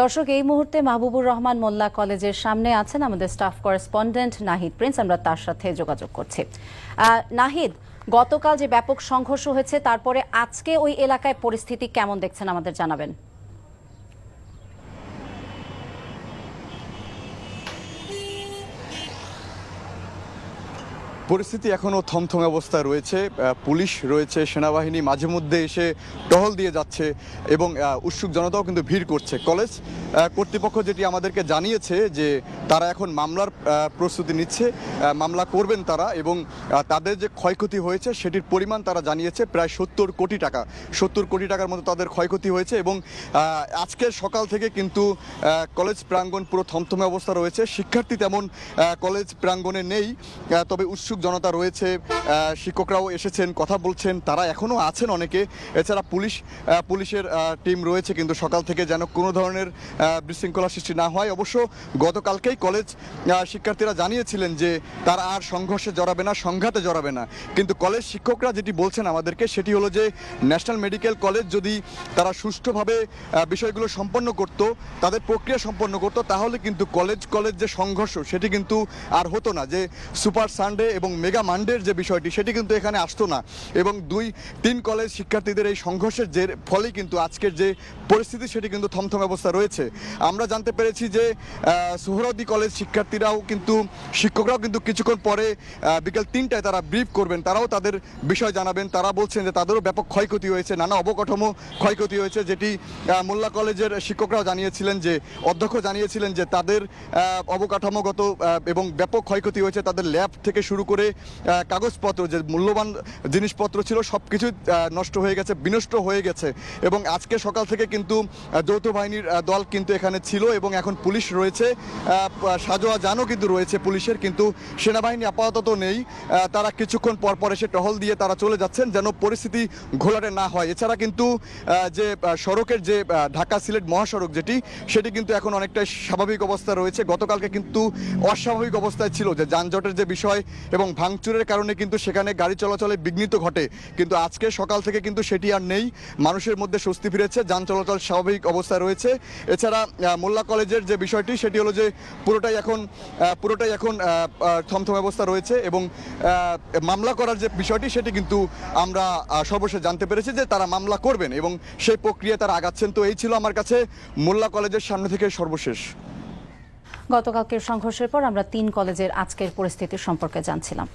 দর্শক, এই মুহূর্তে মাহবুবুর রহমান মোল্লা কলেজের সামনে আছেন আমাদের স্টাফ করেসপন্ডেন্ট নাহিদ প্রিন্স। আমরা তার সাথে যোগাযোগ করছি। নাহিদ, গতকাল যে ব্যাপক সংঘর্ষ হয়েছে, তারপরে আজকে ওই এলাকায় পরিস্থিতি কেমন দেখছেন আমাদের জানাবেন। পরিস্থিতি এখনও থমথমে অবস্থায় রয়েছে। পুলিশ রয়েছে, সেনাবাহিনী মাঝে মধ্যে এসে টহল দিয়ে যাচ্ছে এবং উৎসুক জনতাও কিন্তু ভিড় করছে। কলেজ কর্তৃপক্ষ যেটি আমাদেরকে জানিয়েছে যে তারা এখন মামলার প্রস্তুতি নিচ্ছে মামলা করবেন তারা এবং তাদের যে ক্ষয়ক্ষতি হয়েছে সেটির পরিমাণ তারা জানিয়েছে প্রায় সত্তর কোটি টাকা। সত্তর কোটি টাকার মতো তাদের ক্ষয়ক্ষতি হয়েছে এবং আজকে সকাল থেকে কিন্তু কলেজ প্রাঙ্গণ পুরো থমথমে অবস্থা রয়েছে। শিক্ষার্থী তেমন কলেজ প্রাঙ্গণে নেই তবে উৎসুক জনতা রয়েছে শিক্ষকরাও এসেছেন, কথা বলছেন, তারা এখনও আছেন অনেকে। এছাড়া পুলিশ পুলিশের টিম রয়েছে, কিন্তু সকাল থেকে যেন কোনো ধরনের বিশৃঙ্খলা সৃষ্টি না হয়। অবশ্য গতকালকেই কলেজ শিক্ষার্থীরা জানিয়েছিলেন যে তারা আর সংঘর্ষে জড়াবে না, সংঘাতে জড়াবে না। কিন্তু কলেজ শিক্ষকরা যেটি বলছেন আমাদেরকে, সেটি হলো যে ন্যাশনাল মেডিকেল কলেজ যদি তারা সুষ্ঠুভাবে বিষয়গুলো সম্পন্ন করত, তাদের প্রক্রিয়া সম্পন্ন করত, তাহলে কিন্তু কলেজ কলেজ যে সংঘর্ষ, সেটি কিন্তু আর হতো না। যে সুপার সানডে এবং মেগা মান্ডের যে বিষয়টি, সেটি কিন্তু এখানে আসতো না। এবং দুই, তিন কলেজ শিক্ষার্থীদের এই সংঘর্ষের যে ফলে কিন্তু আজকের যে পরিস্থিতি, সেটি কিন্তু থমথম অবস্থা রয়েছে। আমরা জানতে পেরেছি যে সোহরাওয়ার্দী কলেজ শিক্ষার্থীরাও কিন্তু, শিক্ষকরাও কিন্তু কিছুক্ষণ পরে বিকেল তিনটায় তারা ব্রিফ করবেন। তারাও তাদের বিষয় জানাবেন। তারা বলছেন যে তাদেরও ব্যাপক ক্ষয়ক্ষতি হয়েছে, নানা অবকাঠামো ক্ষয়ক্ষতি হয়েছে, যেটি মোল্লা কলেজের শিক্ষকরাও জানিয়েছিলেন যে, অধ্যক্ষ জানিয়েছিলেন যে তাদের অবকাঠামোগত এবং ব্যাপক ক্ষয়ক্ষতি হয়েছে। তাদের ল্যাব থেকে শুরু করে কাগজপত্র, যে মূল্যবান জিনিসপত্র ছিল সব কিছু নষ্ট হয়ে গেছে, বিনষ্ট হয়ে গেছে। এবং আজকে সকাল থেকে কিন্তু যৌথ বাহিনীর দল কিন্তু এখানে ছিল এবং এখন পুলিশ রয়েছে। সাজোয়া জানও কিন্তু রয়েছে পুলিশের, কিন্তু সেনাবাহিনী আপাতত নেই। তারা কিছুক্ষণ পর পর এসে টহল দিয়ে তারা চলে যাচ্ছেন, যেন পরিস্থিতি ঘোলাটে না হয়। এছাড়া কিন্তু যে সড়কের যে ঢাকা সিলেট মহাসড়ক যেটি, সেটি কিন্তু এখন অনেকটাই স্বাভাবিক অবস্থা রয়েছে। গতকালকে কিন্তু অস্বাভাবিক অবস্থায় ছিল যে যানজটের যে বিষয় এবং ভাঙচুরের কারণে কিন্তু সেখানে গাড়ি চলাচলে বিঘ্নিত ঘটে। কিন্তু আজকে সকাল থেকে কিন্তু সেটি আর নেই। মানুষের মধ্যে স্বস্তি ফিরেছে, যান চলাচল স্বাভাবিক অবস্থায় রয়েছে। এছাড়া মোল্লা কলেজের যে বিষয়টি, সেটি হলো যে পুরোটাই এখন পুরোটাই এখন থমথম অবস্থা রয়েছে এবং মামলা করার যে বিষয়টি, সেটি কিন্তু আমরা সর্বশেষ জানতে পেরেছি যে তারা মামলা করবেন এবং সেই প্রক্রিয়া তারা আগাচ্ছেন। তো এই ছিল আমার কাছে মোল্লা কলেজের সামনে থেকে সর্বশেষ। গতকালকের সংঘর্ষের পর আমরা তিন কলেজের আজকের পরিস্থিতি সম্পর্কে জানছিলাম।